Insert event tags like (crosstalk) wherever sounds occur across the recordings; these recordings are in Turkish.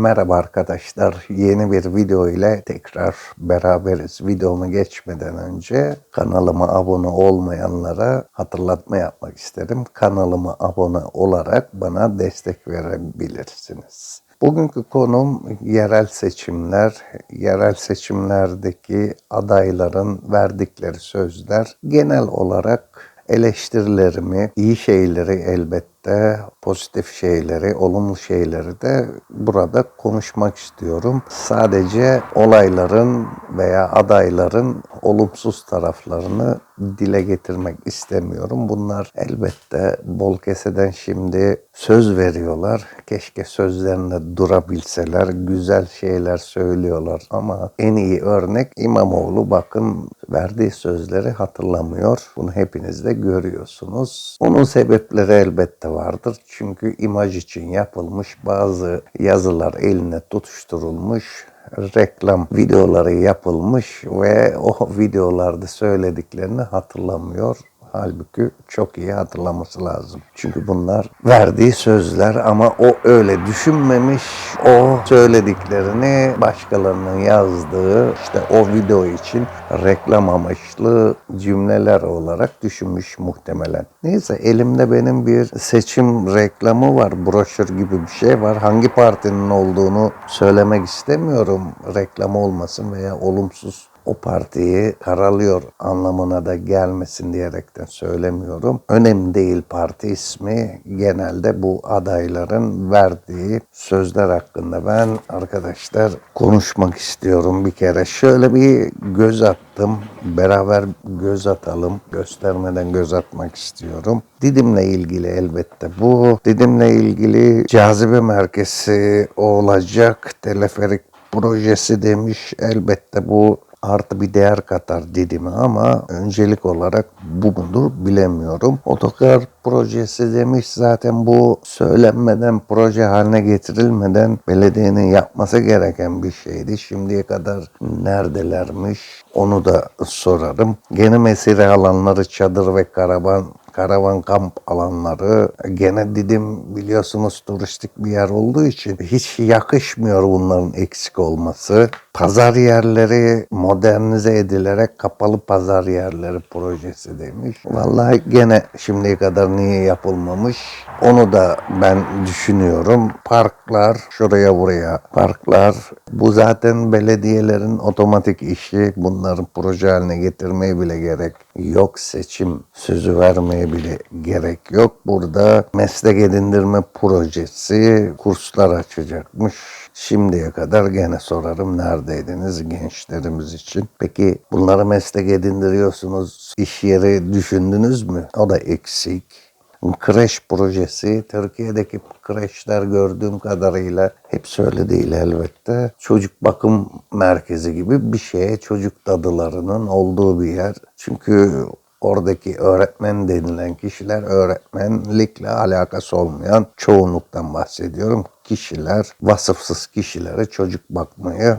Merhaba arkadaşlar. Yeni bir video ile tekrar beraberiz. Videomu geçmeden önce kanalıma abone olmayanlara hatırlatma yapmak isterim. Kanalıma abone olarak bana destek verebilirsiniz. Bugünkü konum yerel seçimler. Yerel seçimlerdeki adayların verdikleri sözler genel olarak eleştirilerimi, iyi şeyleri elbette, pozitif şeyleri, olumlu şeyleri de burada konuşmak istiyorum. Sadece olayların veya adayların olumsuz taraflarını dile getirmek istemiyorum. Bunlar elbette bol keseden şimdi söz veriyorlar. Keşke sözlerinde durabilseler, güzel şeyler söylüyorlar ama en iyi örnek İmamoğlu bakın verdiği sözleri hatırlamıyor. Bunu hepiniz de görüyorsunuz. Onun sebepleri elbette vardır. Çünkü imaj için yapılmış bazı yazılar eline tutuşturulmuş reklam videoları yapılmış ve o videolarda söylediklerini hatırlamıyor. Halbuki çok iyi hatırlaması lazım. Çünkü bunlar verdiği sözler ama o öyle düşünmemiş. O söylediklerini başkalarının yazdığı işte o video için reklam amaçlı cümleler olarak düşünmüş muhtemelen. Neyse elimde benim bir seçim reklamı var. Broşür gibi bir şey var. Hangi partinin olduğunu söylemek istemiyorum. Reklam olmasın veya olumsuz o partiyi karalıyor anlamına da gelmesin diyerekten söylemiyorum. Önemli değil parti ismi. Genelde bu adayların verdiği sözler hakkında ben arkadaşlar konuşmak istiyorum bir kere. Şöyle bir göz attım. Beraber göz atalım. Göstermeden göz atmak istiyorum. Didim'le ilgili elbette bu. Didim'le ilgili cazibe merkezi olacak. Teleferik projesi demiş. Elbette bu artı bir değer katar Didim'e ama öncelik olarak bu mudur bilemiyorum. Otokar projesi demiş zaten bu söylenmeden proje haline getirilmeden belediyenin yapması gereken bir şeydi. Şimdiye kadar neredelermiş onu da sorarım. Gene mesire alanları çadır ve karavan karavan kamp alanları gene Didim biliyorsunuz turistik bir yer olduğu için hiç yakışmıyor bunların eksik olması. Pazar yerleri modernize edilerek kapalı pazar yerleri projesi demiş. Vallahi gene şimdiye kadar niye yapılmamış onu da ben düşünüyorum. Parklar şuraya buraya parklar bu zaten belediyelerin otomatik işi. Bunların proje haline getirmeye bile gerek yok. Seçim sözü vermeye bile gerek yok. Burada meslek edindirme projesi kurslar açacakmış. Şimdiye kadar gene sorarım neredeydiniz gençlerimiz için. Peki bunları meslek edindiriyorsunuz. İş yeri düşündünüz mü? O da eksik. Kreş projesi, Türkiye'deki kreşler gördüğüm kadarıyla hep öyle değil elbette. Çocuk bakım merkezi gibi bir şeye çocuk dadılarının olduğu bir yer. Çünkü oradaki öğretmen denilen kişiler öğretmenlikle alakası olmayan çoğunluktan bahsediyorum. Kişiler, vasıfsız kişilere çocuk bakmayı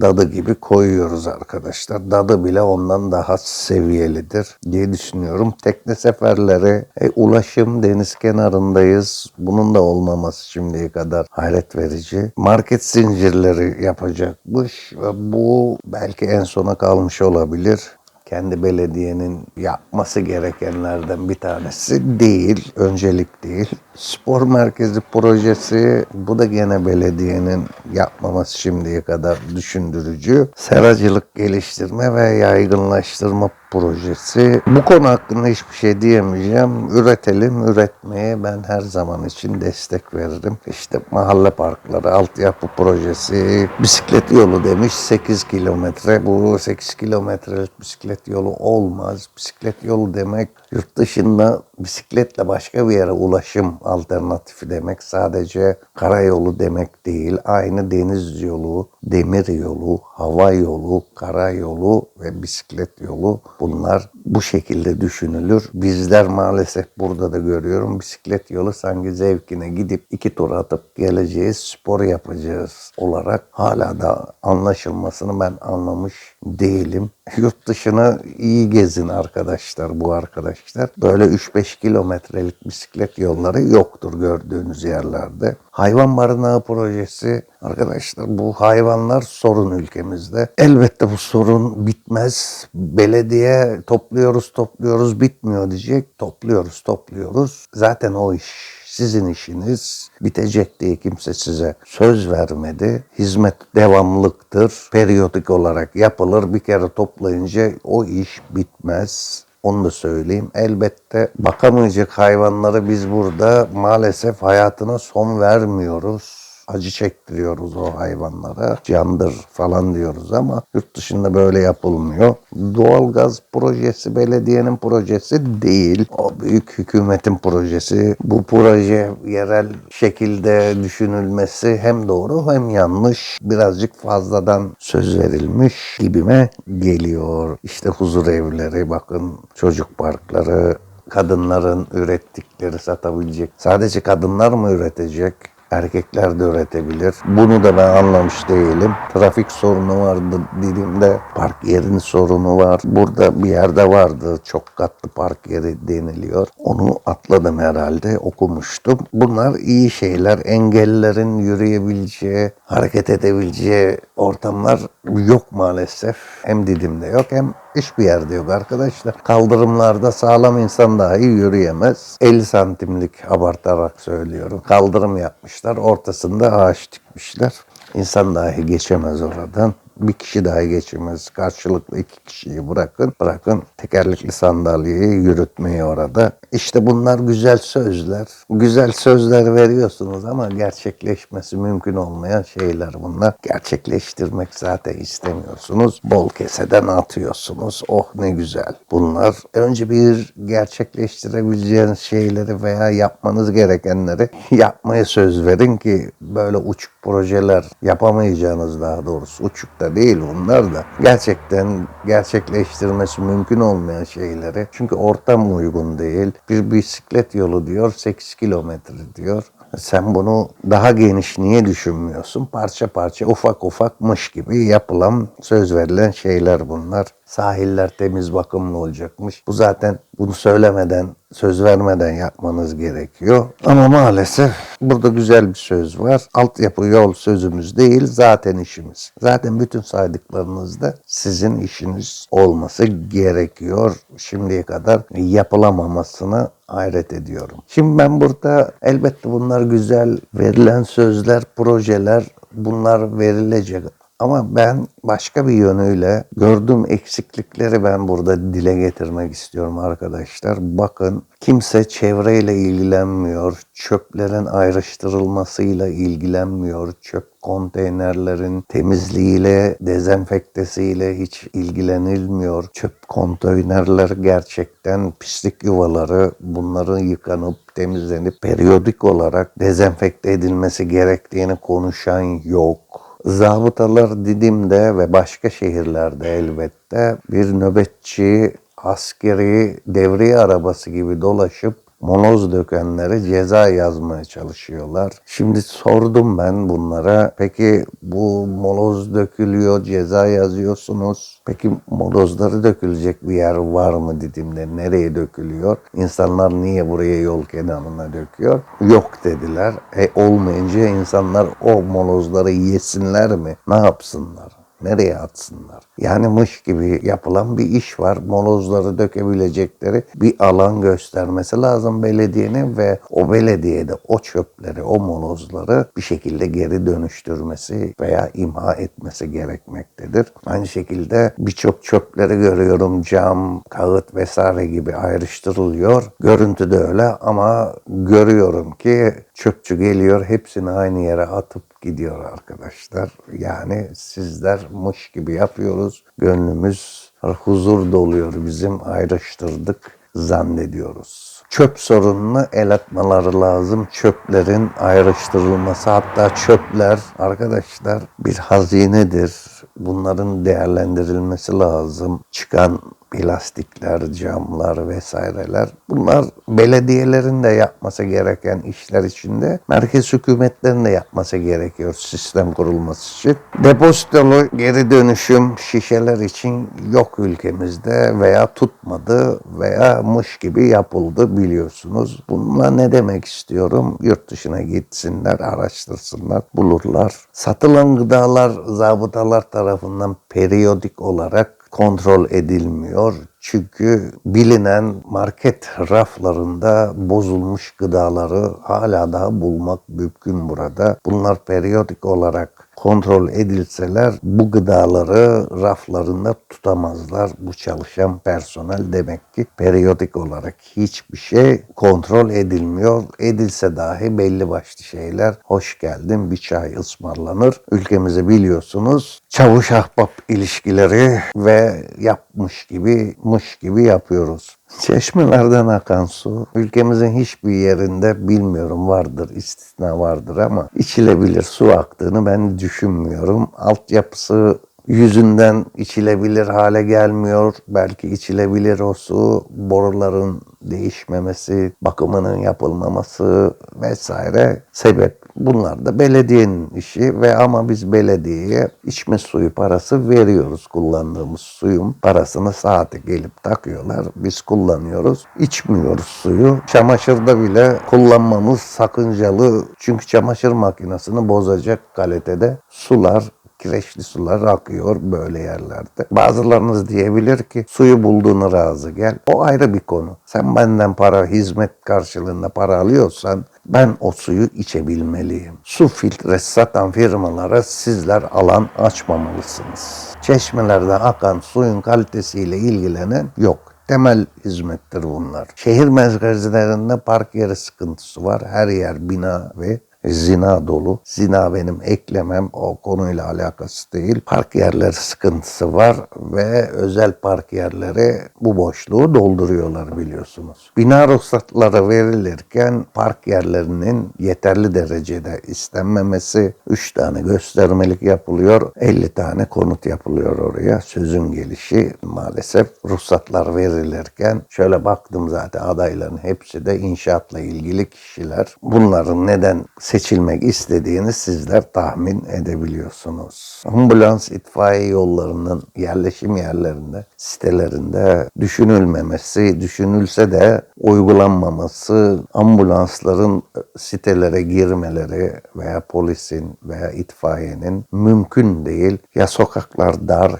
dadı gibi koyuyoruz arkadaşlar. Dadı bile ondan daha seviyelidir diye düşünüyorum. Tekne seferleri, e, ulaşım deniz kenarındayız. Bunun da olmaması şimdiye kadar hayret verici. Market zincirleri yapacakmış. Ve bu belki en sona kalmış olabilir kendi belediyenin yapması gerekenlerden bir tanesi değil, öncelik değil. Spor merkezi projesi bu da gene belediyenin yapmaması şimdiye kadar düşündürücü. Seracılık geliştirme ve yaygınlaştırma projesi. Bu konu hakkında hiçbir şey diyemeyeceğim. Üretelim, üretmeye ben her zaman için destek veririm. İşte mahalle parkları, altyapı projesi, bisiklet yolu demiş 8 kilometre. Bu 8 kilometrelik bisiklet yolu olmaz. Bisiklet yolu demek yurt dışında bisikletle başka bir yere ulaşım alternatifi demek. Sadece karayolu demek değil. Aynı deniz yolu, demir yolu, hava yolu, karayolu ve bisiklet yolu bunlar bu şekilde düşünülür. Bizler maalesef burada da görüyorum bisiklet yolu sanki zevkine gidip iki tur atıp geleceğiz, spor yapacağız olarak hala da anlaşılmasını ben anlamış değilim. (laughs) Yurt dışını iyi gezin arkadaşlar bu arkadaşlar. Böyle 3-5 kilometrelik bisiklet yolları yoktur gördüğünüz yerlerde. Hayvan barınağı projesi arkadaşlar bu hayvanlar sorun ülkemizde. Elbette bu sorun bitmez. Belediye topluyoruz topluyoruz bitmiyor diyecek. Topluyoruz topluyoruz. Zaten o iş sizin işiniz bitecek diye kimse size söz vermedi. Hizmet devamlıktır. Periyodik olarak yapılır. Bir kere toplayınca o iş bitmez. Onu da söyleyeyim. Elbette bakamayacak hayvanları biz burada maalesef hayatına son vermiyoruz acı çektiriyoruz o hayvanlara. Candır falan diyoruz ama yurt dışında böyle yapılmıyor. Doğalgaz projesi belediyenin projesi değil. O büyük hükümetin projesi. Bu proje yerel şekilde düşünülmesi hem doğru hem yanlış. Birazcık fazladan söz verilmiş gibime geliyor. İşte huzur evleri bakın çocuk parkları kadınların ürettikleri satabilecek. Sadece kadınlar mı üretecek? Erkekler de üretebilir. Bunu da ben anlamış değilim. Trafik sorunu vardı dilimde. Park yerinin sorunu var. Burada bir yerde vardı. Çok katlı park yeri deniliyor. Onu atladım herhalde. Okumuştum. Bunlar iyi şeyler. Engellilerin yürüyebileceği, hareket edebileceği ortamlar yok maalesef. Hem Didim'de yok hem hiçbir yerde yok arkadaşlar. Kaldırımlarda sağlam insan dahi yürüyemez. 50 santimlik abartarak söylüyorum. Kaldırım yapmışlar. Ortasında ağaç dikmişler. İnsan dahi geçemez oradan. Bir kişi dahi geçemez. Karşılıklı iki kişiyi bırakın. Bırakın tekerlekli sandalyeyi yürütmeyi orada. İşte bunlar güzel sözler. Güzel sözler veriyorsunuz ama gerçekleşmesi mümkün olmayan şeyler bunlar. Gerçekleştirmek zaten istemiyorsunuz. Bol keseden atıyorsunuz. Oh ne güzel. Bunlar önce bir gerçekleştirebileceğiniz şeyleri veya yapmanız gerekenleri yapmaya söz verin ki böyle uçuk projeler yapamayacağınız daha doğrusu uçuk da değil bunlar da gerçekten gerçekleştirmesi mümkün olmayan şeyleri çünkü ortam uygun değil bir bisiklet yolu diyor 8 kilometre diyor sen bunu daha geniş niye düşünmüyorsun? Parça parça ufak ufakmış gibi yapılan söz verilen şeyler bunlar. Sahiller temiz bakımlı olacakmış. Bu zaten bunu söylemeden, söz vermeden yapmanız gerekiyor. Ama maalesef burada güzel bir söz var. Altyapı yol sözümüz değil, zaten işimiz. Zaten bütün saydıklarınızda sizin işiniz olması gerekiyor. Şimdiye kadar yapılamamasını hayret ediyorum. Şimdi ben burada elbette bunlar güzel verilen sözler, projeler bunlar verilecek. Ama ben başka bir yönüyle gördüğüm eksiklikleri ben burada dile getirmek istiyorum arkadaşlar. Bakın kimse çevreyle ilgilenmiyor, çöplerin ayrıştırılmasıyla ilgilenmiyor, çöp konteynerlerin temizliğiyle, dezenfektesiyle hiç ilgilenilmiyor. Çöp konteynerler gerçekten pislik yuvaları. Bunların yıkanıp temizlenip periyodik olarak dezenfekte edilmesi gerektiğini konuşan yok. Zabıtalar Didim'de ve başka şehirlerde elbette bir nöbetçi askeri devriye arabası gibi dolaşıp moloz dökenlere ceza yazmaya çalışıyorlar. Şimdi sordum ben bunlara. Peki bu moloz dökülüyor, ceza yazıyorsunuz. Peki molozları dökülecek bir yer var mı Didim'de? Nereye dökülüyor? İnsanlar niye buraya yol kenarına döküyor? Yok dediler. E olmayınca insanlar o molozları yesinler mi? Ne yapsınlar? Nereye atsınlar? Yani mış gibi yapılan bir iş var. Molozları dökebilecekleri bir alan göstermesi lazım belediyenin ve o belediyede o çöpleri, o molozları bir şekilde geri dönüştürmesi veya imha etmesi gerekmektedir. Aynı şekilde birçok çöpleri görüyorum cam, kağıt vesaire gibi ayrıştırılıyor. Görüntü de öyle ama görüyorum ki çöpçü geliyor hepsini aynı yere atıp gidiyor arkadaşlar. Yani sizler mış gibi yapıyoruz. Gönlümüz huzur doluyor bizim ayrıştırdık zannediyoruz. Çöp sorununu el atmaları lazım. Çöplerin ayrıştırılması hatta çöpler arkadaşlar bir hazinedir. Bunların değerlendirilmesi lazım. Çıkan plastikler, camlar vesaireler. Bunlar belediyelerin de yapması gereken işler içinde merkez hükümetlerin de yapması gerekiyor sistem kurulması için. Depozitolu geri dönüşüm şişeler için yok ülkemizde veya tutmadı veya mış gibi yapıldı biliyorsunuz. Bununla ne demek istiyorum? Yurt dışına gitsinler, araştırsınlar, bulurlar. Satılan gıdalar zabıtalar tarafından periyodik olarak kontrol edilmiyor. Çünkü bilinen market raflarında bozulmuş gıdaları hala daha bulmak mümkün burada. Bunlar periyodik olarak kontrol edilseler bu gıdaları raflarında tutamazlar. Bu çalışan personel demek ki periyodik olarak hiçbir şey kontrol edilmiyor. Edilse dahi belli başlı şeyler hoş geldin bir çay ısmarlanır. Ülkemizi biliyorsunuz çavuş ahbap ilişkileri ve yapmış gibi mış gibi yapıyoruz. Çeşmelerden akan su ülkemizin hiçbir yerinde bilmiyorum vardır istisna vardır ama içilebilir su aktığını ben düşünmüyorum. Altyapısı yüzünden içilebilir hale gelmiyor. Belki içilebilir o su boruların değişmemesi, bakımının yapılmaması vesaire sebep. Bunlar da belediyenin işi ve ama biz belediyeye içme suyu parası veriyoruz. Kullandığımız suyun parasını saate gelip takıyorlar. Biz kullanıyoruz. içmiyoruz suyu. Çamaşırda bile kullanmamız sakıncalı. Çünkü çamaşır makinesini bozacak kalitede sular kireçli sular akıyor böyle yerlerde. Bazılarınız diyebilir ki suyu bulduğunu razı gel. O ayrı bir konu. Sen benden para, hizmet karşılığında para alıyorsan ben o suyu içebilmeliyim. Su filtresi satan firmalara sizler alan açmamalısınız. Çeşmelerden akan suyun kalitesiyle ilgilenen yok. Temel hizmettir bunlar. Şehir merkezlerinde park yeri sıkıntısı var. Her yer bina ve zina dolu. Zina benim eklemem o konuyla alakası değil. Park yerleri sıkıntısı var ve özel park yerleri bu boşluğu dolduruyorlar biliyorsunuz. Bina ruhsatları verilirken park yerlerinin yeterli derecede istenmemesi 3 tane göstermelik yapılıyor. 50 tane konut yapılıyor oraya. Sözün gelişi maalesef ruhsatlar verilirken şöyle baktım zaten adayların hepsi de inşaatla ilgili kişiler. Bunların neden seçilmek istediğini sizler tahmin edebiliyorsunuz. Ambulans itfaiye yollarının yerleşim yerlerinde, sitelerinde düşünülmemesi, düşünülse de uygulanmaması, ambulansların sitelere girmeleri veya polisin veya itfaiyenin mümkün değil. Ya sokaklar dar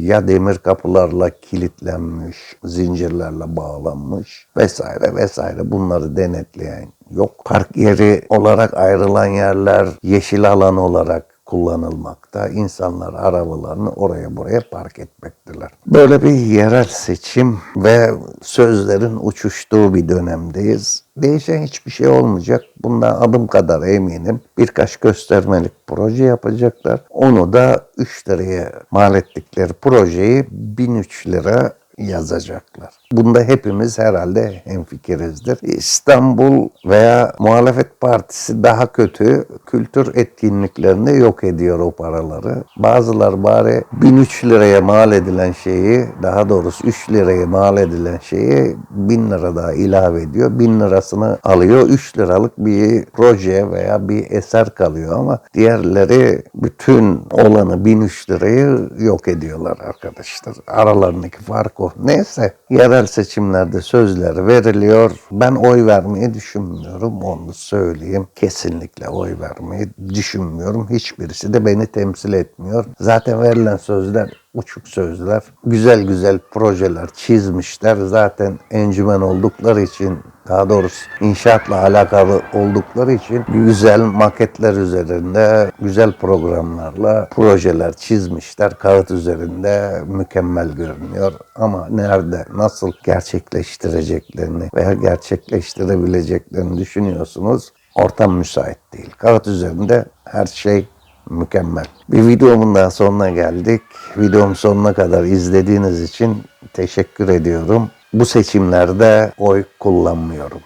ya demir kapılarla kilitlenmiş, zincirlerle bağlanmış vesaire vesaire bunları denetleyen yok. Park yeri olarak ayrılan yerler yeşil alan olarak kullanılmakta. İnsanlar arabalarını oraya buraya park etmekteler. Böyle bir yerel seçim ve sözlerin uçuştuğu bir dönemdeyiz. Değişen hiçbir şey olmayacak. Bundan adım kadar eminim. Birkaç göstermelik proje yapacaklar. Onu da 3 liraya mal ettikleri projeyi 1003 lira yazacaklar. Bunda hepimiz herhalde hemfikirizdir. İstanbul veya muhalefet partisi daha kötü kültür etkinliklerinde yok ediyor o paraları. Bazılar bari 1003 liraya mal edilen şeyi daha doğrusu 3 liraya mal edilen şeyi 1000 lira daha ilave ediyor. 1000 lirasını alıyor. 3 liralık bir proje veya bir eser kalıyor ama diğerleri bütün olanı 1003 lirayı yok ediyorlar arkadaşlar. Aralarındaki fark o. Neyse yerel seçimlerde sözler veriliyor. Ben oy vermeyi düşünmüyorum. Onu söyleyeyim. Kesinlikle oy vermeyi düşünmüyorum. Hiçbirisi de beni temsil etmiyor. Zaten verilen sözler uçuk sözler. Güzel güzel projeler çizmişler. Zaten encümen oldukları için daha doğrusu inşaatla alakalı oldukları için güzel maketler üzerinde, güzel programlarla projeler çizmişler. Kağıt üzerinde mükemmel görünüyor. Ama nerede, nasıl gerçekleştireceklerini veya gerçekleştirebileceklerini düşünüyorsunuz. Ortam müsait değil. Kağıt üzerinde her şey mükemmel. Bir videomun daha sonuna geldik. Videomun sonuna kadar izlediğiniz için teşekkür ediyorum. Bu seçimlerde oy kullanmıyorum.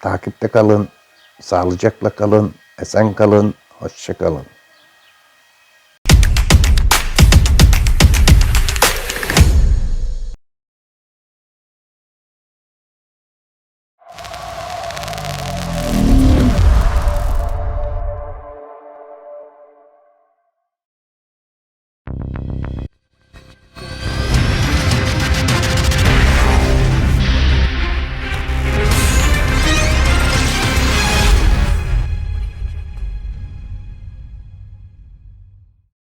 Takipte kalın, sağlıcakla kalın, esen kalın, hoşça kalın.